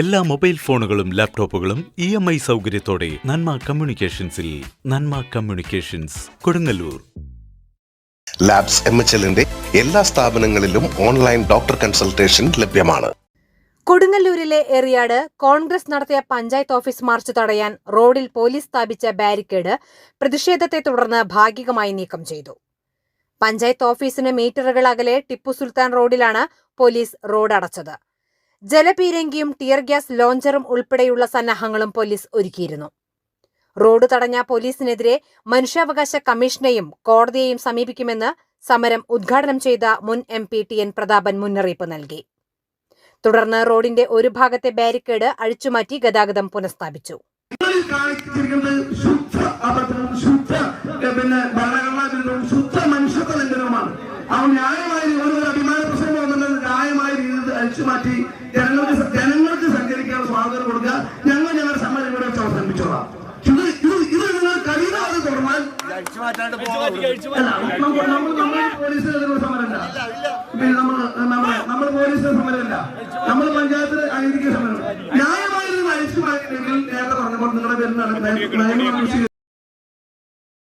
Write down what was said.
എല്ലാ മൊബൈൽ ഫോണുകളും ലാപ്ടോപ്പുകളും ഇ എം ഐ സൗകര്യത്തോടെ Nanma കമ്മ്യൂണിക്കേഷൻസിൽ Nanma communications Kodungallur. Labs M H എല്ലിന്റെ എല്ലാ സ്ഥാപനങ്ങളിലും ഓൺലൈൻ ഡോക്ടർ കൺസൾട്ടേഷൻ ലഭ്യമാണ്. കൊടുങ്ങല്ലൂരിലെ എറിയാട് കോൺഗ്രസ് നടത്തിയ പഞ്ചായത്ത് ഓഫീസ് മാർച്ച് തടയാൻ റോഡിൽ പോലീസ് സ്ഥാപിച്ച ബാരിക്കേഡ് പ്രതിഷേധത്തെ തുടർന്ന് ഭാഗികമായി നീക്കം ചെയ്തു. പഞ്ചായത്ത് ഓഫീസിന് മീറ്ററുകൾ അകലെ ടിപ്പു സുൽത്താൻ റോഡിലാണ് പോലീസ് റോഡ് അടച്ചത്. ജലപീരങ്കിയും ടിയർ ഗ്യാസ് ലോഞ്ചറും ഉൾപ്പെടെയുള്ള സന്നാഹങ്ങളും പോലീസ് ഒരുക്കിയിരുന്നു. റോഡ് തടഞ്ഞ പോലീസിനെതിരെ മനുഷ്യാവകാശ കമ്മീഷനെയും കോടതിയെയും സമീപിക്കുമെന്ന് സമരം ഉദ്ഘാടനം ചെയ്ത മുൻ M P T N Prathapan മുന്നറിയിപ്പ് നൽകി. തുടർന്ന് റോഡിന്റെ ഒരു ഭാഗത്തെ ബാരിക്കേഡ് അഴിച്ചുമാറ്റി ഗതാഗതം പുനഃസ്ഥാപിച്ചു. ശുദ്ധ പിന്നെ ശുദ്ധ മനുഷ്യത്വ ലംഘനവുമാണ് ആ ന്യായമായ അഴിച്ചു മാറ്റി ജനങ്ങൾക്ക് ജനങ്ങൾക്ക് സഞ്ചരിക്കാനുള്ള സ്വാതന്ത്ര്യം കൊടുക്കുക. ഞങ്ങൾ ഞങ്ങളുടെ സമരം ഇവിടെ വെച്ച് അവസാനിപ്പിച്ചോളാം. ഇത് ഇത് ഇത് നിങ്ങൾ കഴിയുന്നത് തുടർന്നാൽ അല്ല, നമ്മൾ നമ്മൾ നമ്മൾ പോലീസിനെതിരെ സമരമല്ല. പിന്നെ നമ്മൾ നമ്മൾ നമ്മൾ പോലീസിന് സമരമല്ല. നമ്മൾ പഞ്ചായത്തിന് അനീതിക്ക് സമരം ന്യായമായ അഴിച്ചു മാറ്റിയില്ലെങ്കിൽ നേരത്തെ പറഞ്ഞപ്പോൾ നിങ്ങളുടെ പേരിൽ നിയമം